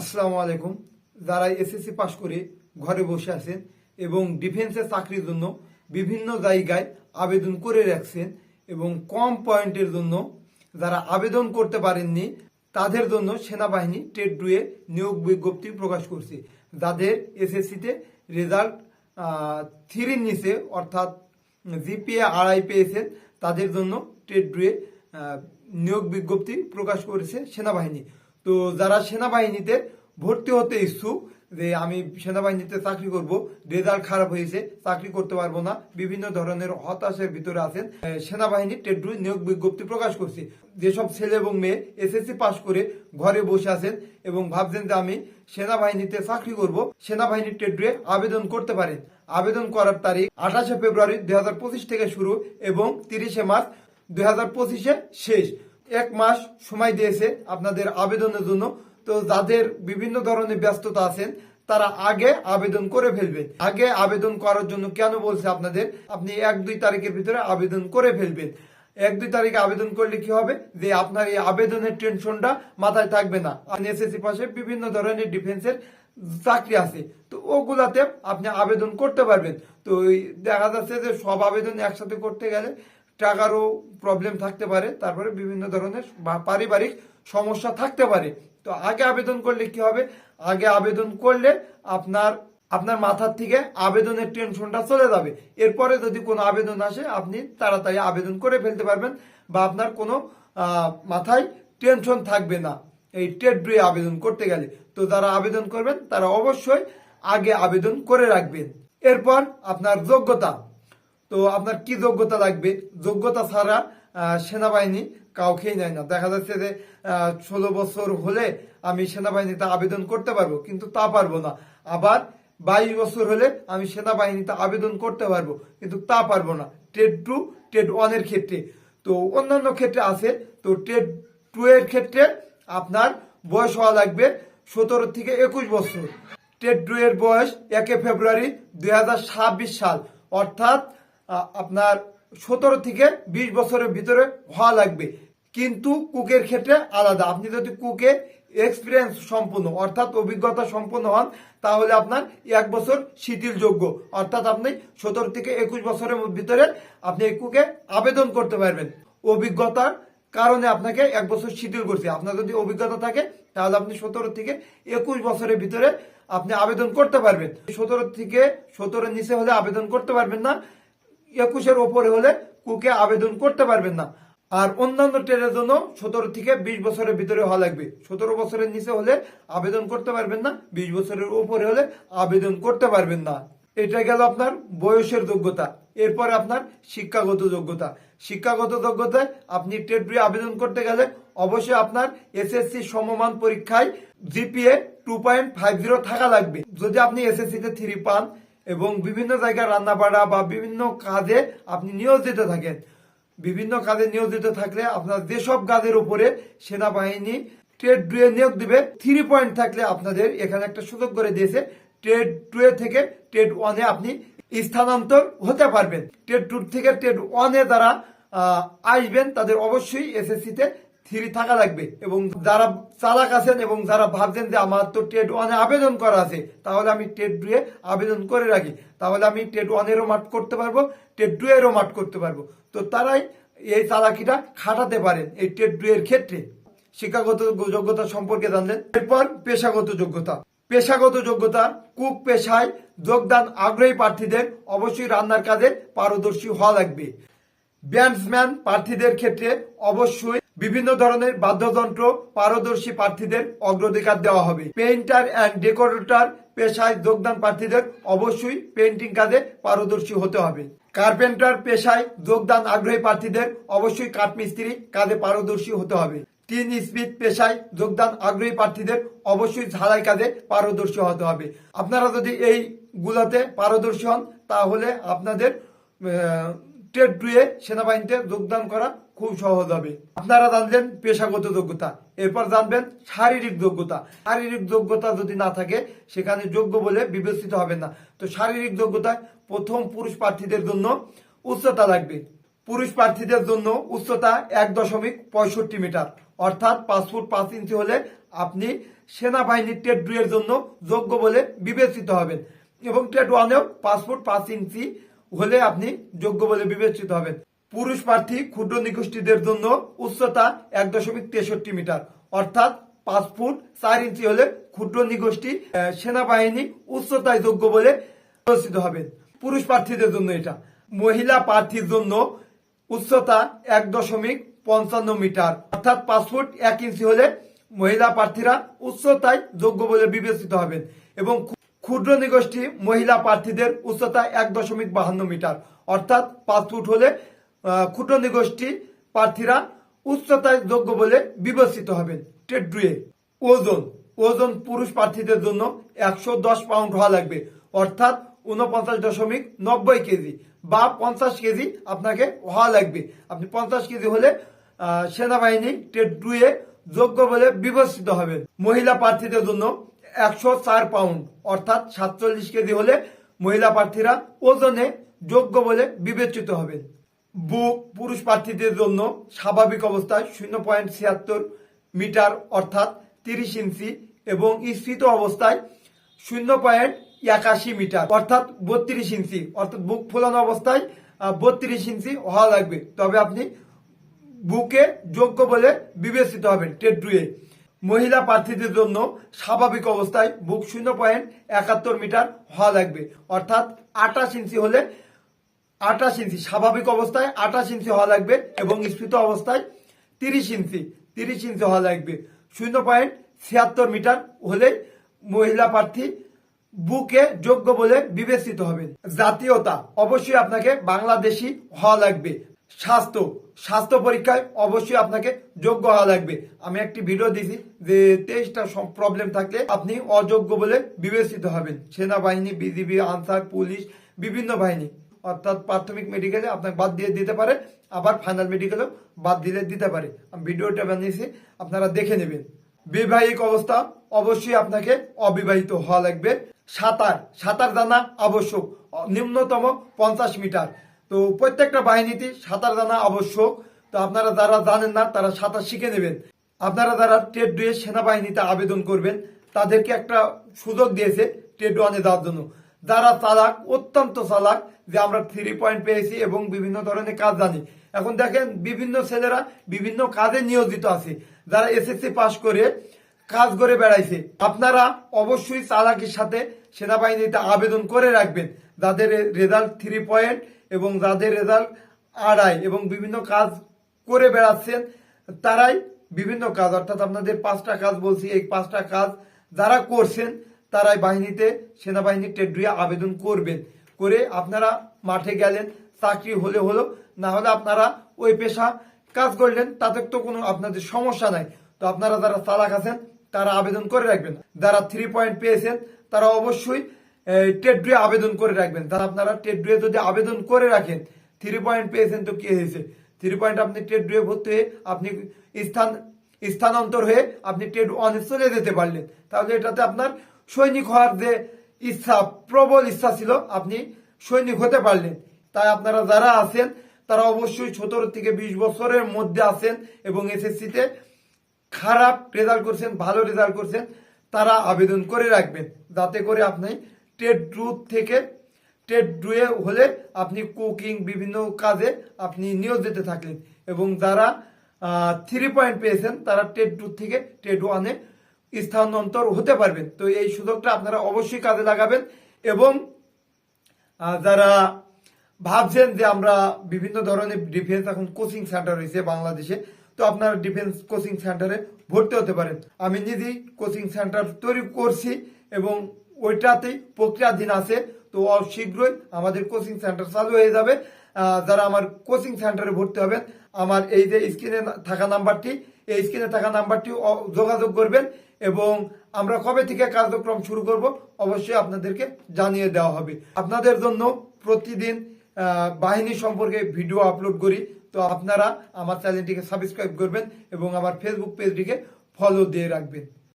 আসসালামু আলাইকুম। যারা এসএসসি পাশ করে ঘরে বসে আছেন এবং ডিফেন্সের চাকরির জন্য বিভিন্ন জায়গায় আবেদন করে রাখছেন এবং কম পয়েন্টের জন্য যারা আবেদন করতে পারেননি, তাদের জন্য সেনাবাহিনী টেট ডুয়ে নিয়োগ বিজ্ঞপ্তি প্রকাশ করছে, যাদের এসএসসিতে রেজাল্ট থ্রির নিচে অর্থাৎ জিপিএ আড়াই পেয়েছেন, তাদের জন্য টেট ডুয়ে নিয়োগ বিজ্ঞপ্তি প্রকাশ করেছে সেনাবাহিনী। তো যারা সেনাবাহিনীতে ভর্তি হতে ইচ্ছুক যে আমি সেনাবাহিনীতে চাকরি করব রেজাল্ট খারাপ হয়েছে চাকরি করতে পারব না বিভিন্ন ধরনের হতাশের ভিতরে আছেন আহ, সেনাবাহিনী টেড্রু নিয়োগ বিজ্ঞপ্তি প্রকাশ করছে। যেসব ছেলে এবং মেয়ে এসএসসি পাশ করে ঘরে বসে আছেন এবং ভাবছেন যে আমি সেনাবাহিনীতে চাকরি করব সেনাবাহিনী টেড্রুয়ে আবেদন করতে পারেন আবেদন করার তারিখ আঠাশে ফেব্রুয়ারি দুই হাজার পঁচিশ থেকে শুরু এবং তিরিশে মার্চ দুই শেষ। এক মাস সময় দিয়েছে আপনাদের আবেদনের জন্য। তো যাদের বিভিন্ন ধরনের ব্যস্ততা আছেন, তারা আগে আবেদন করে ফেলবেন। আগে আবেদন করার জন্য কেন বলছে আপনাদের? আপনি এক, দুই তারিখের ভিতরে আবেদন করে ফেলবেন। এক, দুই তারিখে আবেদন করলে কি হবে? যে আপনার এই আবেদনের টেনশনটা মাথায় থাকবে না। এসএসসি পাশে বিভিন্ন ধরনের ডিফেন্সের চাকরি আছে। তো ওগুলাতে আপনি আবেদন করতে পারবেন। তো দেখা যাচ্ছে যে সব আবেদন একসাথে করতে গেলে টাকারও প্রবলেম থাকতে পারে, তারপরে বিভিন্ন ধরনের পারিবারিক সমস্যা থাকতে পারে। তো আগে আবেদন করলে কি হবে? আগে আবেদন করলে আপনার আপনার মাথার থেকে আবেদনের টেনশনটা চলে যাবে। এরপরে যদি কোনো আবেদন আসে, আপনি তাড়াতাড়ি আবেদন করে ফেলতে পারবেন বা আপনার কোনো মাথায় টেনশন থাকবে না এই টেট ডুয়ে আবেদন করতে গেলে। তো যারা আবেদন করবেন, তারা অবশ্যই আগে আবেদন করে রাখবেন। এরপর আপনার যোগ্যতা। তো আপনার কি যোগ্যতা লাগবে? যোগ্যতা ছাড়া সেনাবাহিনী কাউকেই নেয় না। দেখা যাচ্ছে যে ষোলো বছর হলে আমি সেনাবাহিনীতে আবেদন করতে পারব, কিন্তু তা পারব না। আবার বাইশ বছর হলে আমি সেনাবাহিনীতে আবেদন করতে পারব, কিন্তু তা পারব না। টেট টু টেট ওয়ানের ক্ষেত্রে। তো অন্যান্য ক্ষেত্রে আছে, তো টেট টু এর ক্ষেত্রে আপনার বয়স হওয়া লাগবে সতেরো থেকে একুশ বছর। টেট টু এর বয়স একে ফেব্রুয়ারি দুই হাজার ছাব্বিশ সাল, অর্থাৎ আপনার সতেরো থেকে বিশ বছরের ভিতরে হওয়া লাগবে। কিন্তু কুকের ক্ষেত্রে আলাদা। আপনি যদি কুকে এক্সপিরিয়েন্স সম্পূর্ণ, অর্থাৎ অভিজ্ঞতা সম্পন্ন হন, তাহলে আপনার এক বছর শিথিলযোগ্য। অর্থাৎ আপনি সতেরো থেকে একুশ বছরের ভিতরে আপনি এই কুকে আবেদন করতে পারবেন। অভিজ্ঞতার কারণে আপনাকে এক বছর শিথিল করছে। আপনার যদি অভিজ্ঞতা থাকে, তাহলে আপনি সতেরো থেকে একুশ বছরের ভিতরে আপনি আবেদন করতে পারবেন। সতেরো থেকে সতেরো নিচে হলে আবেদন করতে পারবেন না। একুশের ওপরে হলে কুকে আবেদন করতে পারবেন না। আর অন্যান্য ট্রেনের জন্য সতেরো থেকে বিশ বছরের ভিতরে হওয়া লাগবে। সতেরো বছরের নিচে হলে আবেদন করতে পারবেন না, বিশ বছরের উপরে হলে আবেদন করতে পারবেন না। এটা গেল আপনার বয়সের যোগ্যতা। এরপরে আপনার শিক্ষাগত যোগ্যতা। শিক্ষাগত যোগ্যতায় আপনি টেট বি আবেদন করতে গেলে অবশ্যই আপনার এসএসসি সমমান পরীক্ষায় GPA two point five zero থাকা লাগবে। যদি আপনি এসএসসি তে থ্রি পান এবং বিভিন্ন জায়গায় রান্না বাড়া বা বিভিন্ন কাজে আপনি নিয়োজিত থাকেন। বিভিন্ন কাজে নিয়োজিত থাকলে আপনার যেসব কাজের উপরে সেনাবাহিনী ট্রেড ডুয়ে নিয়োগ দিবে থ্রি পয়েন্ট থাকলে আপনাদের এখানে একটা সুযোগ করে দিয়েছে। ট্রেড টুয়ে থেকে ট্রেড ওয়ানে আপনি স্থানান্তর হতে পারবেন। ট্রেড টু থেকে ট্রেড ওয়ানে যারা আসবেন, তাদের অবশ্যই এসএসসি তে থ্রি থাকা লাগবে এবং যারা চালাক আছেন এবং যারা ভাবছেন যে আমার তো টেট ওয়ানে আবেদন করা আছে, তাহলে আমি টেট এ আবেদন করে রাখি। তাহলে আমি টেট ওয়ানেরও মাঠ করতে পারব টেট এরও মাঠ করতে পারব। তো তারাই এই চালাকিটা খাটাতে পারেন এই টেট এর ক্ষেত্রে। শিক্ষাগত যোগ্যতা সম্পর্কে জানলেন। এরপর পেশাগত যোগ্যতা। পেশাগত যোগ্যতা কুক পেশায় যোগদান আগ্রহী প্রার্থীদের অবশ্যই রান্নার কাজে পারদর্শী হওয়া লাগবে। ব্যান্ডসম্যান প্রার্থীদের ক্ষেত্রে অবশ্যই বিভিন্ন ধরনের বাদ্যযন্ত্র পারদর্শী প্রার্থীদের অগ্রাধিকার দেওয়া হবে। পেইন্টার অ্যান্ড ডেকোরেটর পেশায় যোগদান প্রার্থীদের অবশ্যই পেন্টিং কাজে পারদর্শী হতে হবে। কার্পেন্টার পেশায় যোগদান আগ্রহী প্রার্থীদের অবশ্যই কাঠমিস্ত্রি কাজে পারদর্শী হতে হবে। তিন স্পিড পেশায় যোগদান আগ্রহী প্রার্থীদের অবশ্যই ঝালাই কাজে পারদর্শী হতে হবে। আপনারা যদি এই গুলাতে পারদর্শী হন, তাহলে আপনাদের আহ, ট্রেড ডুয়ে সেনাবাহিনীতে যোগদান করা খুব সহজ হবে। আপনারা জানলেন পেশাগত যোগ্যতা এরপর জানবেন শারীরিক যোগ্যতা। শারীরিক যোগ্যতা যদি না থাকে সেখানে যোগ্য বলে বিবেচিত হবে না। তো শারীরিক যোগ্যতায় প্রথম পুরুষ প্রার্থীদের জন্য উচ্চতা লাগবে। পুরুষ প্রার্থীদের জন্য উচ্চতা এক দশমিক পঁয়ষট্টি মিটার অর্থাৎ পাঁচ ফুট পাঁচ ইঞ্চি হলে আপনি সেনাবাহিনীর টেট টু এর জন্য যোগ্য বলে বিবেচিত হবেন। এবং টেট ওয়ানেও পাঁচ ফুট পাঁচ ইঞ্চি হলে আপনি যোগ্য বলে বিবেচিত হবেন। পুরুষ প্রার্থী ক্ষুদ্র নিগোষ্ঠীদের জন্য উচ্চতা এক দশমিক তেষট্টি মিটার, অর্থাৎ পাঁচ ফুট চার ইঞ্চি হলে ক্ষুদ্র নিগোষ্ঠী সেনাবাহিনী উচ্চতায় যোগ্য বলে বিবেচিত হবেন। পুরুষ প্রার্থীদের জন্য এটা। মহিলা প্রার্থীর জন্য উচ্চতা এক দশমিক পঞ্চান্ন মিটার, অর্থাৎ পাঁচ ফুট এক ইঞ্চি হলে মহিলা প্রার্থীরা উচ্চতায় যোগ্য বলে বিবেচিত হবেন এবং ক্ষুদ্র নিগোষ্ঠী মহিলা প্রার্থীদের উচ্চতা এক দশমিক বাহান্ন মিটার, অর্থাৎ পাঁচ ফুট হলে ক্ষুদ্র নিগোষ্ঠী প্রার্থীরা উচ্চতায় যোগ্য বলে বিবেচিত হবেন। টেড্রুয়ে, ওজন ওজন পুরুষ প্রার্থীদের জন্য একশো দশ পাউন্ড হওয়া লাগবে, অর্থাৎ উনপঞ্চাশ দশমিক নব্বই কেজি বা পঞ্চাশ কেজি আপনাকে হওয়া লাগবে। আপনি পঞ্চাশ কেজি হলে সেনাবাহিনী টেড্রুয়ে যোগ্য বলে বিবেচিত হবেন। মহিলা প্রার্থীদের জন্য একশো চার পাউন্ড অর্থাৎ সাতচল্লিশ কেজি হলে মহিলা প্রার্থীরা ওজনে যোগ্য বলে বিবেচিত হবেন। বুক পুরুষ প্রার্থীদের জন্য স্বাভাবিক অবস্থায় শূন্য পয়েন্ট ছিয়াত্তর মিটার, অর্থাৎ তিরিশ ইঞ্চি, এবং স্থিত অবস্থায় শূন্য পয়েন্ট একাশি মিটার, অর্থাৎ বত্রিশ ইঞ্চি, অর্থাৎ বুক ফোলানো অবস্থায় বত্রিশ ইঞ্চি হওয়া লাগবে। তবে আপনি বুকে যোগ্য বলে বিবেচিত হবেন টেড্রুয়ে মহিলা প্রার্থীদের জন্য স্বাভাবিক অবস্থায় বুক শূন্য পয়েন্ট একাত্তর মিটার হওয়া লাগবে। অর্থাৎ আঠাশ ইঞ্চি হলে আঠাশ ইঞ্চি, স্বাভাবিক অবস্থায় আঠাশ ইঞ্চি হওয়া লাগবে এবং স্ফীত অবস্থায় তিরিশ ইঞ্চি তিরিশ ইঞ্চি হওয়া লাগবে। শূন্য পয়েন্ট ছিয়াত্তর মিটার হলে মহিলা প্রার্থী বুকে যোগ্য বলে বিবেচিত হবেন। জাতীয়তা, অবশ্যই আপনাকে বাংলাদেশি হওয়া লাগবে। স্বাস্থ্য স্বাস্থ্য পরীক্ষায় অবশ্যই আপনাকে যোগ্য হওয়া লাগবে। আমি একটি ভিডিও দিয়েছি যে তেইশটা প্রবলেম থাকলে আপনি অযোগ্য বলে বিবেচিত হবেন। সেনাবাহিনী, বিজিবি, আনসার, পুলিশ, বিভিন্ন বাহিনী। অর্থাৎ প্রাথমিক মেডিকেলে আপনাকে বাদ দিয়ে দিতে পারে, আবার ফাইনাল মেডিকেলেও বাদ দিলে দিতে পারে। আমি ভিডিওটা বানিয়েছি, আপনারা দেখে নেবেন। বিবাহিক অবস্থা অবশ্যই আপনাকে অবিবাহিত হওয়া লাগবে। সাঁতার সাঁতার জানা আবশ্যক। নিম্নতম পঞ্চাশ মিটার। তো প্রত্যেকটা বাহিনীতে সাঁতার জানা আবশ্যক। তো আপনারা যারা জানেন না, তারা সাঁতার শিখে নেবেন। আপনারা যারা টেট ডুয়ে সেনাবাহিনীতে আবেদন করবেন, তাদেরকে একটা সুযোগ দিয়েছে টেট ওয়ানে যাওয়ার জন্য। যারা চালাক, অত্যন্ত চালাক, যে আমরা থ্রি পয়েন্ট পেয়েছি এবং বিভিন্ন ধরনের কাজ জানি। এখন দেখেন, বিভিন্ন ছেলেরা বিভিন্ন কাজে নিয়োজিত আছে। যারা এসএসসি পাশ করে কাজ করে বেড়াইছে, আপনারা অবশ্যই চালাকির সাথে সেনাবাহিনীতে আবেদন করে রাখবেন। যাদের রেজাল্ট থ্রি পয়েন্ট এবং যাদের রেজাল্ট আড়াই এবং বিভিন্ন কাজ করে বেড়াচ্ছেন, তারাই বিভিন্ন কাজ, অর্থাৎ আপনাদের পাঁচটা কাজ বলছি, এই পাঁচটা কাজ যারা করছেন, তারাই বাহিনীতে, সেনাবাহিনীর টেড্রিয়া আবেদন করবেন। করে আপনারা মাঠে গেলেন, চাকরি হলে হলো, না হলে আপনারা ওই পেশা কাজ করলেন, তাতে তো কোনো আপনাদের সমস্যা নাই। তো আপনারা যারা চালাক আছেন, তারা আবেদন করে রাখবেন। যারা থ্রি পয়েন্ট পেয়েছেন, তারা অবশ্যই টেড্রিয়া আবেদন করে রাখবেন। তারা আপনারা টেড্রিয়া যদি আবেদন করে রাখেন থ্রি পয়েন্ট পেয়েছেন তো কি হয়েছে? থ্রি পয়েন্ট আপনি টেড্রিয়া ভর্তি হয়ে আপনি স্থান, স্থানান্তর হয়ে আপনি টেড ওয়ানে চলে যেতে পারলেন। তাহলে এটাতে আপনার সৈনিক হওয়ার যে ইচ্ছা, প্রবল ইচ্ছা ছিল, আপনি সৈনিক হতে পারলেন। তাই আপনারা যারা আছেন, তারা অবশ্যই সতেরো থেকে বিশ বছরের মধ্যে আছেন এবং এসএসসিতে খারাপ রেজাল্ট করছেন, ভালো রেজাল্ট করছেন, তারা আবেদন করে রাখবেন। যাতে করে আপনি টেট রুট থেকে টেট ডুয়ে হলে আপনি কুকিং বিভিন্ন কাজে আপনি নিয়োজিত থাকলেন এবং যারা থ্রি পয়েন্ট পেয়েছেন, তারা টেট টু থেকে টেট ওয়ানে স্থানান্তর হতে পারবেন। তো এই সুযোগটা আপনারা অবশ্যই কাজে লাগাবেন এবং যারা ভাবছেন যে আমরা বিভিন্ন ধরনের ডিফেন্স এখন কোচিং সেন্টার রয়েছে বাংলাদেশে, তো আপনারা ডিফেন্স কোচিং সেন্টারে ভর্তি হতে পারেন। আমি নিজেই কোচিং সেন্টার তৈরি করছি এবং ওইটাতেই প্রক্রিয়াধীন আছে। তো শীঘ্রই আমাদের কোচিং সেন্টার চালু হয়ে যাবে। যারা আমার কোচিং সেন্টারে ভর্তি হবেন, আমার এই যে স্ক্রিনে থাকা নাম্বারটি, এই স্ক্রিনে থাকা নাম্বারটি যোগাযোগ করবেন এবং আমরা কবে থেকে কার্যক্রম শুরু করব অবশ্যই আপনাদেরকে জানিয়ে দেওয়া হবে। আপনাদের জন্য প্রতিদিন বাহিনী সম্পর্কে ভিডিও আপলোড করি। তো আপনারা আমার চ্যানেলটিকে সাবস্ক্রাইব করবেন এবং আমার ফেসবুক পেজটিকে ফলো দিয়ে রাখবেন।